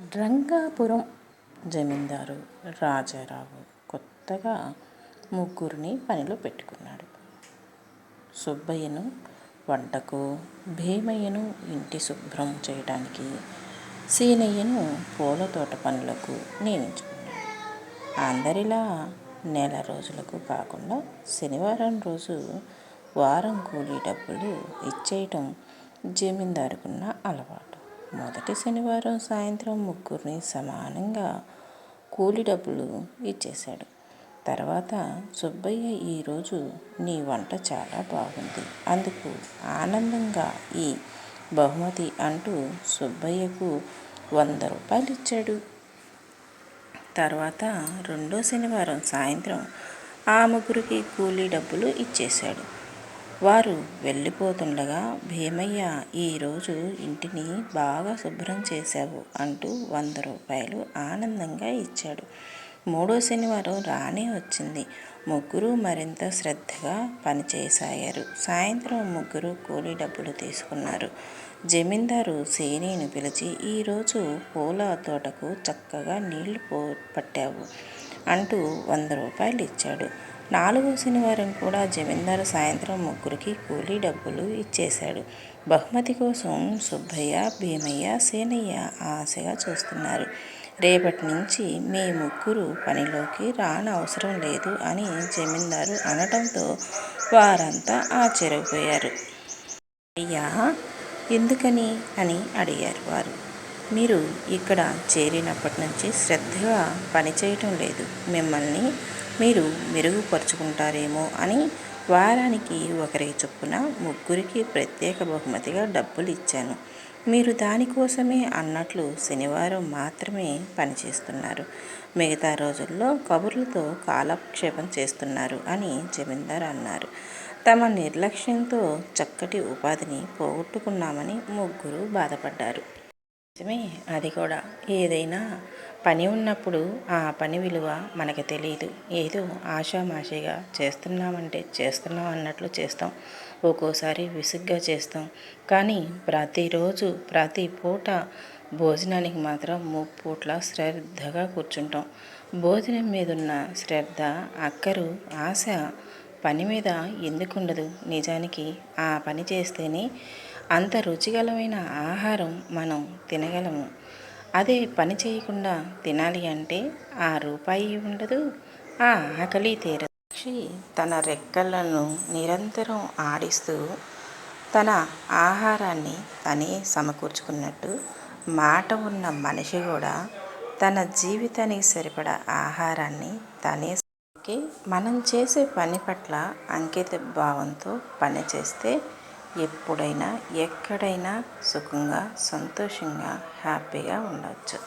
రంగాపురం జమీందారు రాజారావు కొత్తగా ముగ్గురిని పనిలో పెట్టుకున్నాడు. సుబ్బయ్యను వంటకు భీమయ్యను ఇంటి శుభ్రం చేయడానికి సీనయ్యను పూల తోట పనులకు నియమించుకున్నాడు. అందరిలా నెల రోజులకు కాకుండా శనివారం రోజు వారం కూలీ డబ్బులు ఇచ్చేయటం జమీందారుకున్న అలవాటు. మొదటి శనివారం సాయంత్రం ముగ్గురిని సమానంగా కూలి డబ్బులు ఇచ్చేశాడు. తర్వాత సుబ్బయ్య ఈరోజు నీ వంట చాలా బాగుంది. అందుకు ఆనందంగా ఈ బహుమతి అంటూ సుబ్బయ్యకు వంద రూపాయలు ఇచ్చాడు తర్వాత రెండో శనివారం సాయంత్రం ఆ ముగ్గురికి కూలీ డబ్బులు ఇచ్చేశాడు. వారు వెళ్ళిపోతుండగా భీమయ్య ఈరోజు ఇంటిని బాగా శుభ్రం చేశావు అంటూ వంద రూపాయలు ఆనందంగా ఇచ్చాడు. మూడో శనివారం రానే వచ్చింది. ముగ్గురు మరింత శ్రద్ధగా పనిచేసాగారు సాయంత్రం ముగ్గురు కూలీ డబ్బులు తీసుకున్నారు. జమీందారు సేనేను పిలిచి ఈరోజు పూల తోటకు చక్కగా నీళ్ళు పో పట్టావు అంటూ వంద రూపాయలు ఇచ్చాడు. నాలుగో శనివారం కూడా జమీందారు సాయంత్రం ముగ్గురికి కూలీ డబ్బులు ఇచ్చేశాడు. బహుమతి కోసం సుబ్బయ్య భీమయ్య సేనయ్య ఆశగా చూస్తున్నారు. రేపటి నుంచి మీ ముగ్గురు పనిలోకి రానవసరం లేదు అని జమీందారు అనటంతో వారంతా ఆశ్చర్యపోయారు. అయ్యా ఎందుకని అని అడిగారు వారు. మీరు ఇక్కడ చేరినప్పటి నుంచి శ్రద్ధగా పనిచేయటం లేదు. మిమ్మల్ని మీరు మెరుగుపరుచుకుంటారేమో అని వారానికి ఒకరికి చొప్పున ముగ్గురికి ప్రత్యేక బహుమతిగా డబ్బులు ఇచ్చాను. మీరు దానికోసమే అన్నట్లు శనివారం మాత్రమే పనిచేస్తున్నారు మిగతా రోజుల్లో కబుర్లతో కాలక్షేపం చేస్తున్నారు అని జమీందార్ అన్నారు. తమ నిర్లక్ష్యంతో చక్కటి ఉపాధిని పోగొట్టుకున్నామని ముగ్గురు బాధపడ్డారు. నిజమే అది కూడా ఏదైనా పని ఉన్నప్పుడు ఆ పని విలువ మనకు తెలియదు ఏదో ఆషామాషిగా చేస్తున్నామంటే చేస్తున్నాం అన్నట్లు చేస్తాం. ఒక్కోసారి విసుగ్గా చేస్తాం. కానీ ప్రతిరోజు ప్రతి పూట భోజనానికి మాత్రం మూడు పూట్ల శ్రద్ధగా కూర్చుంటాం. భోజనం మీద ఉన్న శ్రద్ధ అక్కరు ఆశ పని మీద ఎందుకుండదు? నిజానికి ఆ పని చేస్తేనే అంత రుచికరమైన ఆహారం మనం తినగలము. అదే పని చేయకుండా తినాలి అంటే ఆ రూపాయి ఉండదు ఆ ఆకలి తీరదు. పక్షి తన రెక్కలను నిరంతరం ఆడిస్తూ తన ఆహారాన్ని తనే సమకూర్చుకున్నట్టు మాట ఉన్న మనిషి కూడా తన జీవితానికి సరిపడా ఆహారాన్ని తనే మనం చేసే పని పట్ల అంకిత భావంతో పని చేస్తే ఎప్పుడైనా ఎక్కడైనా సుఖంగా సంతోషంగా హ్యాపీగా ఉండవచ్చు